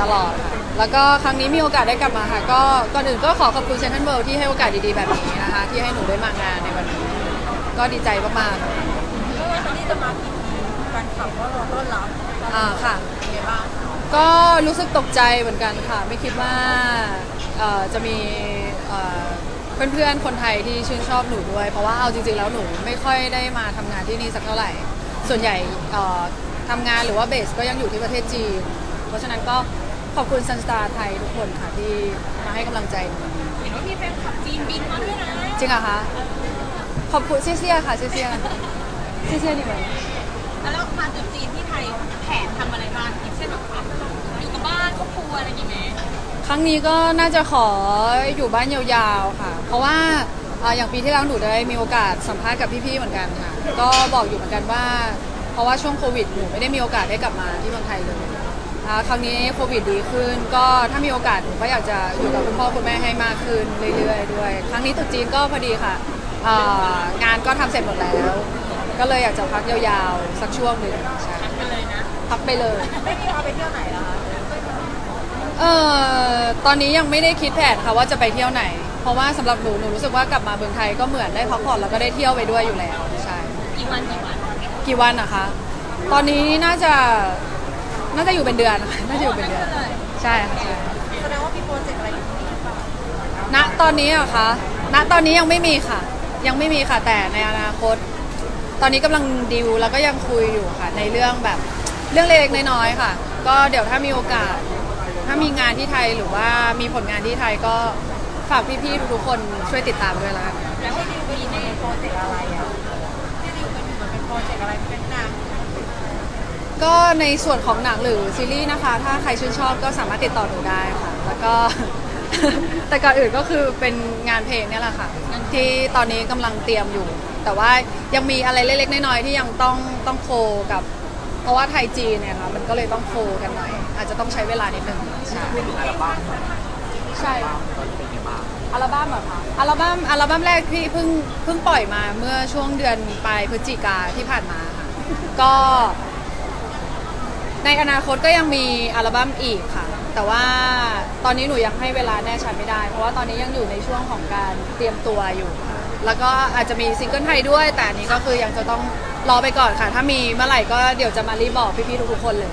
ตลอดค่ะแล้วก็ครั้งนี้มีโอกาสได้กลับมาค่ะ ก็ก่อนอื่นก็ขอขอบคุณเซนทรัลเวิลด์ที่ให้โอกาสดีๆแบบนี้นะคะ ที่ให้หนูได้มางานในวันนี้ ก็ดีใจมากๆค่ะก็วันนี้จะมาทีแฟนคลับก็รอต้อนรับอ่าค่ะ เป็นไงบ้างก็รู้สึกตกใจเหมือนกันค่ะ ไม่คิดว่าเอ่อจะมีเอ่อเพื่อนๆคนไทยที่ชื่นชอบหนูด้วย เพราะว่าเอาจริงๆแล้วหนูไม่ค่อยได้มาทำงานที่นี่สักเท่าไหร่ ส่วนใหญ่เอ่อทำงานหรือว่าเบสก็ยังอยู่ที่ประเทศจีน เพราะฉะนั้นก็ ขอบคุณซันสตาร์ไทยทุกคนค่ะที่มาให้กำลังใจหนูเห็นว่ามีแฟนคลับจีนบินมาด้วยนะจริงเหรอคะขอบคุณเซี่ยๆค่ะเซี่ยๆเซี่ยๆนี่เหมือนแล้วมาจากจีนที่ไทยแผนทำอะไรบ้างอย่างเช่นแบบอยู่กับบ้านครอบครัวอะไรอย่างเงี้ยไหมครั้งนี้ก็น่าจะขออยู่บ้านยาวๆค่ะ เพราะว่าอ่าอย่างปีที่แล้วหนูได้มีโอกาสสัมภาษณ์กับพี่ๆเหมือนกันค่ะ ก็บอกอยู่เหมือนกันว่า เพราะว่าช่วงโควิดหนูไม่ได้มีโอกาสได้กลับมาที่เมืองไทยเลย อ่าครั้งนี้โควิดดีขึ้น ก็ถ้ามีโอกาสหนูก็อยากจะอยู่กับคุณพ่อคุณแม่ให้มากขึ้นเรื่อยๆด้วย ครั้งนี้ตรุ๊จีนก็พอดีค่ะอ่างานก็ทำเสร็จหมดแล้ว ก็เลยอยากจะพักยาวๆ สักช่วงหนึ่งใช่ไปเลยนะ พักไปเลย ไม่มีพาไปเที่ยวไหนเหรอคะเอ่อตอนนี้ยังไม่ได้คิดแผนค่ะว่าจะไปเที่ยวไหน เพราะว่าสำหรับหนูหนูรู้สึกว่ากลับมาเมืองไทยก็เหมือนได้พักผ่อนแล้วก็ได้เที่ยวไปด้วยอยู่แล้วใช่ กี่วันกี่วันกี่วันนะคะ ตอนนี้น่าจะ น่าจะอยู่เป็นเดือนค่ะน่าจะอยู่เป็นเดือนเลยใช่ค่ะใช่แสดงว่ามีโปรเจกต์อะไรอยู่ที่นี่เปล่าณตอนนี้อะคะณตอนนี้ยังไม่มีค่ะ ยังไม่มีค่ะแต่ในอนาคต ตอนนี้กำลังดิวแล้วก็ยังคุยอยู่ค่ะ ในเรื่องแบบเรื่องเล็กๆน้อยๆค่ะ ก็เดี๋ยวถ้ามีโอกาส ถ้ามีงานที่ไทยหรือว่ามีผลงานที่ไทยก็ฝากพี่ๆทุกๆคนช่วยติดตามด้วยละกัน แล้วให้ดิวไปอยู่ในโปรเจกต์อะไรอะที่ดิวเป็นเหมือนเป็นโปรเจกต์อะไรเป็นหนัง ก็ในส่วนของหนังหรือซีรีส์นะคะ ถ้าใครชื่นชอบก็สามารถติดต่อหนูได้ค่ะ แล้วก็ แต่ก่อนอื่นก็คือเป็นงานเพลงเนี่ยแหละค่ะ ที่ตอนนี้กำลังเตรียมอยู่ แต่ว่ายังมีอะไรเล็กๆน้อยๆที่ยังต้องต้องโคกับ เพราะว่าไทยจีนเนี่ยค่ะมันก็เลยต้องโคกันหน่อย อาจจะต้องใช้เวลานิดนึงใช่พูดถึงอัลบั้มใช่ ตอนนี้เป็นยังไงบ้างอัลบั้มเหรอคะอัลบั้มอัลบั้มแรกที่เพิ่งเพิ่งปล่อยมาเมื่อช่วงเดือนปลายพฤศจิกาที่ผ่านมาค่ะ ก็ ในอนาคตก็ยังมีอัลบั้มอีกค่ะ แต่ว่าตอนนี้หนูยังให้เวลาแน่ชัดไม่ได้ เพราะว่าตอนนี้ยังอยู่ในช่วงของการเตรียมตัวอยู่ค่ะแล้วก็อาจจะมีซิงเกิลไทยด้วย แต่อันนี้ก็คือยังจะต้องรอไปก่อนค่ะ ถ้ามีเมื่อไหร่ก็เดี๋ยวจะมารีบบอกพี่ๆทุกๆคนเลย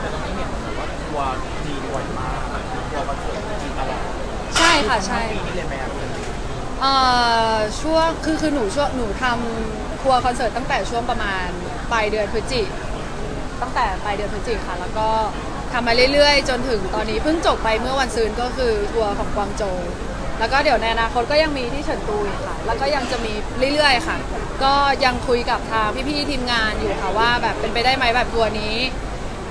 แต่ตอนนี้เห็นแบบว่าทัวร์จีนบ่อยมากทัวร์คอนเสิร์ตจีนตลอดใช่ค่ะใช่ ปีนี้เลยไหมครับเอ่อช่วงคือคือหนูช่วงหนูทำทัวร์คอนเสิร์ตตั้งแต่ช่วงประมาณปลายเดือนพฤศจิ ตั้งแต่ปลายเดือนพฤศจิค่ะ แล้วก็ทำมาเรื่อยๆ จนถึงตอนนี้เพิ่งจบไปเมื่อวันซืนก็คือทัวร์ของกวางโจวแล้วก็เดี๋ยวในอนาคตก็ยังมีที่เฉินตูอีกค่ะ แล้วก็ยังจะมีเรื่อยๆค่ะ ก็ยังคุยกับทางพี่ๆทีมงานอยู่ค่ะว่าแบบเป็นไปได้ไหมแบบทัวร์นี้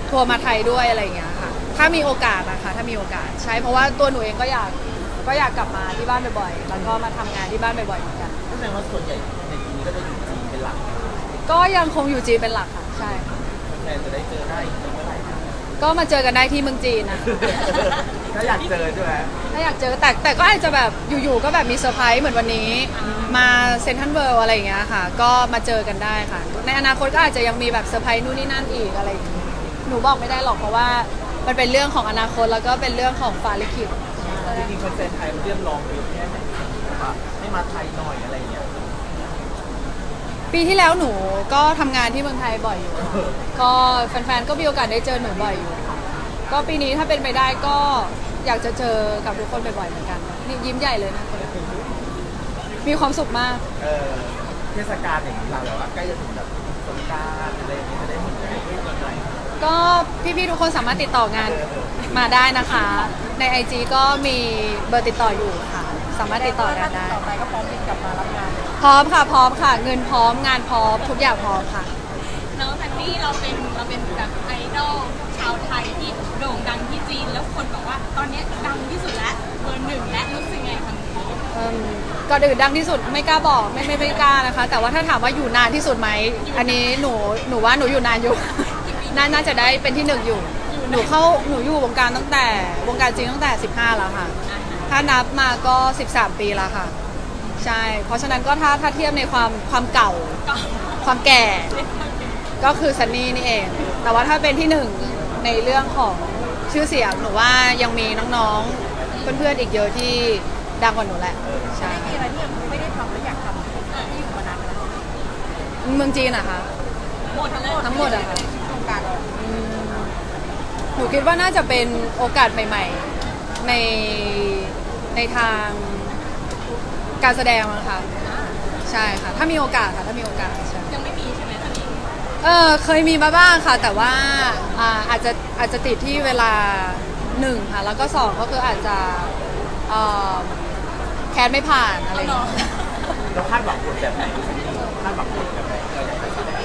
ทัวร์มาไทยด้วยอะไรอย่างเงี้ยค่ะ ถ้ามีโอกาสนะคะ ถ้ามีโอกาสใช่เพราะว่าตัวหนูเองก็อยากก็อยากกลับมาที่บ้านบ่อยๆ แล้วก็มาทำงานที่บ้านบ่อยๆเหมือนกัน ก็แสดงว่าส่วนใหญ่ในปีนี้ก็จะอยู่จีนเป็นหลัก ก็ยังคงอยู่จีนเป็นหลักค่ะ ใช่ค่ะ แฟนจะได้เจอได้อีกเมื่อไหร่นะก็มาเจอกันได้ที่เมืองจีนนะถ้าอยากเจอใช่ไหมถ้าอยากเจอแต่แต่ก็อาจจะแบบอยู่ๆก็แบบมีเซอร์ไพรส์เหมือนวันนี้ มาเซนทันเวิลด์อะไรอย่างเงี้ยค่ะ ก็มาเจอกันได้ค่ะ ในอนาคตก็อาจจะยังมีแบบเซอร์ไพรส์นู่นนี่นั่นอีกอะไรอย่างงี้หนูบอกไม่ได้หรอกเพราะว่ามันเป็นเรื่องของอนาคตแล้วก็เป็นเรื่องของฟ้าลิขิตจริงๆคนแฟนไทยเรียกร้องเยอะแค่ไหนแบบว่าให้มาไทยหน่อยอะไรอย่างเงี้ย ปีที่แล้วหนูก็ทำงานที่เมืองไทยบ่อยอยู่ค่ะก็แฟนๆ ก็มีโอกาสได้เจอหนูบ่อยอยู่ค่ะก็ปีนี้ถ้าเป็นไปได้ก็อยากจะเจอกับทุกคนบ่อยๆเหมือนกันนี่ยิ้มใหญ่เลยนะคนนี้มีความสุขมาก เออเทศกาลอย่างนี้เราแบบว่าใกล้จะถึงแบบสงกรารอะไรอย่างเงี้ยจะได้เห็นอะไรด้วยกันหน่อยก็พี่ๆ ทุกคนสามารถติดต่องานมาได้นะคะ ใน IG ก็มีเบอร์ติดต่ออยู่ค่ะ สามารถติดต่อกันได้ ต่อไปก็พร้อมบินกลับมา รับงานพร้อมค่ะพร้อมค่ะ เงินพร้อมงานพร้อมทุกอย่างพร้อมค่ะเนาะแต่นี่เราเป็นเราเป็นแบบไอดอลชาวไทยที่โด่งดังที่จีนแล้วคนบอกว่าตอนเนี้ยดังที่สุดแล้วเบอร์หนึ่งและรู้สึกไงคะเอิ่มก่อนอื่นดังที่สุดไม่กล้าบอกไม่ไม่ไม่กล้านะคะ แต่ว่าถ้าถามว่าอยู่นานที่สุดไหมอันนี้หนูหนูว่าหนูอยู่นานอยู่ น่าน่าจะได้เป็นที่หนึ่งอยู่ หนูเข้าหนูอยู่วงการตั้งแต่วงการจริงตั้งแต่ 15 แล้วค่ะ ถ้านับมาก็ 13 ปีแล้วค่ะ ใช่ เพราะฉะนั้นก็ถ้าถ้าเทียบในความความเก่าก็ความแก่ ก็คือซันนี่นี่เอง แต่ว่าถ้าเป็นที่หนึ่งในเรื่องของชื่อเสียงหนูว่ายังมีน้องๆ เพื่อนๆอีกเยอะที่ดังกว่าหนูแหละ ใช่มีอะไรที่ยังไม่ได้ทำและอยากทำที่อยู่มานานแล้วเมืองจีนอะคะ หมดทั้งหมดทั้งหมดอะค่ะ โครงการเราอืมหนูคิดว่าน่าจะเป็นโอกาสใหม่ ๆ ในในทาง การแสดงมั้งค่ะ ใช่ค่ะ ถ้ามีโอกาสค่ะ ถ้ามีโอกาสใช่ยังไม่มีใช่ไหมตอนนี้เออเคยมีมาบ้างค่ะ แต่ว่าอ่าอาจจะอาจจะติดที่เวลาหนึ่งค่ะ แล้วก็สองก็คืออาจจะเอ่อแคสไม่ผ่านอะไรอย่างเงี้ย เราคาดหวังผลแบบไหนคาดหวังผลแบบไหนเราอยากไปแสดง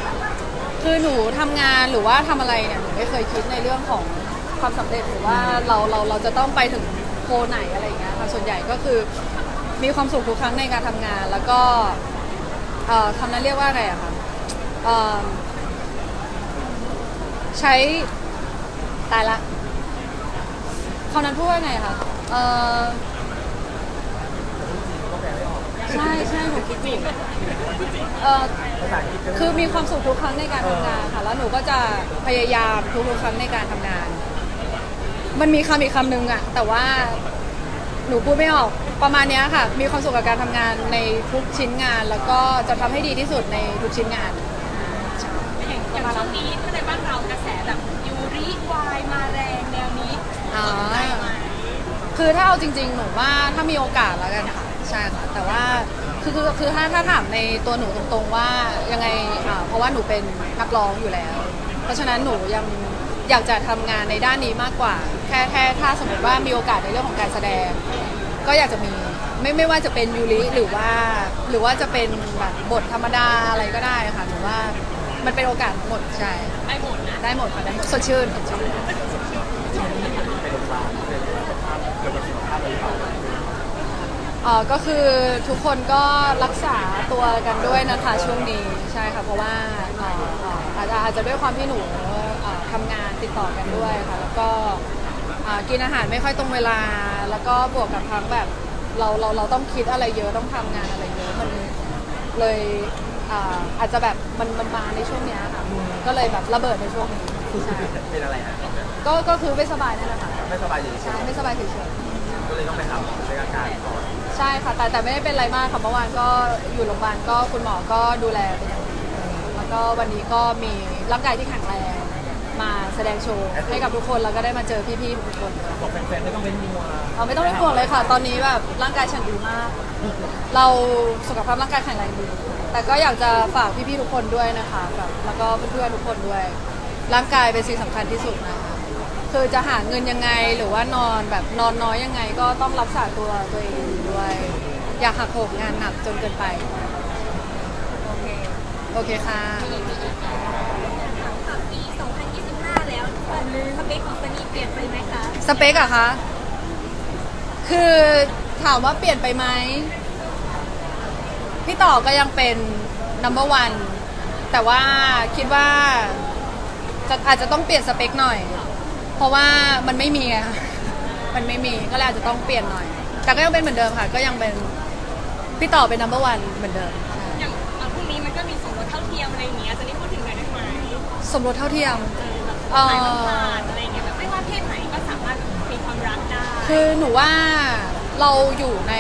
คือหนูทำงานหรือว่าทำอะไรเนี่ยหนูไม่เคยคิดในเรื่องของความสำเร็จหรือว่าเราเราเราจะต้องไปถึงโพลไหนอะไรอย่างเงี้ยค่ะส่วนใหญ่ก็คือ มีความสุขทุกครั้งในการทำงาน แล้วก็เอ่อคำนั้นเรียกว่าอะไรอะคะเอิ่มใช้ตายละคำนั้นพูดว่าไงคะเอ่อใช่ใช่หนูคิดอยู่เอ่อ ภาษาอังกฤษก็คือมีความสุขทุกครั้งในการทำงานค่ะ แล้วหนูก็จะพยายามทุกๆครั้งในการทำงาน มันมีคำอีกคำหนึ่งอะแต่ว่าหนูพูดไม่ออก ประมาณเนี้ยค่ะ มีความสุขกับการทำงานในทุกชิ้นงาน แล้วก็จะทำให้ดีที่สุดในทุกชิ้นงานอย่างอย่างช่วงนี้ถ้าในบ้านเรากระแสแบบยูริวายมาแรงแนวนี้อ๋อ สนใจไหมคือถ้าเอาจริง ๆ หนูว่าถ้ามีโอกาสแล้วกันค่ะใช่ค่ะแต่ว่าคือคือคือถ้าถ้าถามในตัวหนูตรงๆว่ายังไงอ่าเพราะว่าหนูเป็นนักร้องอยู่แล้ว เพราะฉะนั้นหนูยังอยากจะทำงานในด้านนี้มากกว่า แค่แค่ถ้าสมมติว่ามีโอกาสในเรื่องของการแสดง ก็อยากจะมีไม่ไม่ว่าจะเป็นยูริหรือว่า หรือว่าจะเป็นแบบบทธรรมดาอะไรก็ได้ค่ะหนูว่ามันเป็นโอกาสหมดใช่ได้หมดนะได้หมดค่ะได้หมดสดชื่นสดชื่นไปโรงพยาบาลเป็นสุขภาพเกี่ยวกับสุขภาพอะไรหรือเปล่าเอ่อก็คือทุกคนก็รักษาตัวกันด้วยนะคะช่วงนี้ใช่ค่ะเพราะว่าเอ่อเอ่ออาจจะอาจจะด้วยความที่หนูเอ่อทำงานติดต่อกันด้วยค่ะแล้วก็อ่า กินอาหารไม่ค่อยตรงเวลา แล้วก็บวกกับทั้งแบบเราเราเราต้องคิดอะไรเยอะต้องทำงานอะไรเยอะมันเลยอ่าอาจจะแบบมันมันมาในช่วงเนี้ยค่ะ ก็เลยแบบระเบิดในช่วงนี้ใช่เป็นอะไรฮะก็ก็คือไม่สบายนั่นแหละค่ะไม่สบายอยู่ใช่ไม่สบายเฉยๆก็เลยต้องไปหาหมอเช็คอาการก่อนใช่ค่ะ แต่แต่ไม่ได้เป็นอะไรมากค่ะเมื่อวานก็อยู่โรงพยาบาลก็คุณหมอก็ดูแลเป็นอย่างดีแล้วก็วันนี้ก็มีร่างกายที่แข็งแรง มาแสดงโชว์ให้กับทุกคนแล้วก็ได้มาเจอพี่ๆทุกคนบอกแฟนๆไม่ต้องเป็นห่วงเราไม่ต้องเป็นห่วงเลยค่ะ ตอนนี้แบบร่างกายฉันดีมาก เราสุขภาพร่างกายแข็งแรงดี แต่ก็อยากจะฝากพี่ๆทุกคนด้วยนะคะแบบแล้วก็เพื่อนๆทุกคนด้วย ร่างกายเป็นสิ่งสำคัญที่สุดนะคะคือจะหาเงินยังไงหรือว่านอนแบบนอนน้อยยังไงก็ต้องรักษาตัวตัวเองด้วย อย่าหักโหมงานหนักจนเกินไป โอเค โอเคค่ะค่ะ ปี 2025 แล้วสเปคของสนีเปลี่ยนไปไหมคะสเปคอะคะ คือถามว่าเปลี่ยนไปไหม พี่ต่อก็ยังเป็น number one แต่ว่าคิดว่าจะอาจจะต้องเปลี่ยนสเปคหน่อย เพราะว่ามันไม่มีอะมันไม่มีก็เลยอาจจะต้องเปลี่ยนหน่อย แต่ก็ยังเป็นเหมือนเดิมค่ะ ก็ยังเป็นพี่ต่อเป็น number one เหมือนเดิม อย่างอะพรุ่งนี้มันก็มีสมรสเท่าเทียมอะไรอย่างเงี้ยจะได้พูดถึงกันได้ไหม สมรสเท่าเทียมแบบถ่ายต้องผ่านอะไรอย่างเงี้ยแบบไม่ว่าเพศไหนก็สามารถมีความรักได้คือหนูว่าเราอยู่ใน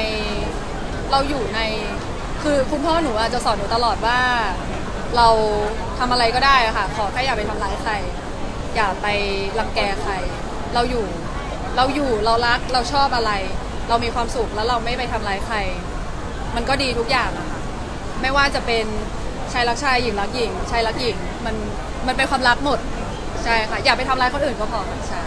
เราอยู่ใน คือคุณพ่อหนูอาจจะสอนหนูตลอดว่า เราทำอะไรก็ได้อะค่ะ ขอแค่อย่าไปทำร้ายใคร อย่าไปรังแกใคร เราอยู่เราอยู่เรารักเราชอบอะไร เรามีความสุขแล้วเราไม่ไปทำร้ายใคร มันก็ดีทุกอย่างอะค่ะ ไม่ว่าจะเป็น ชายรักชายหญิงรักหญิงชายรักหญิงมันมันเป็นความรักหมดใช่ค่ะอย่าไปทำร้ายคนอื่นก็พอใช่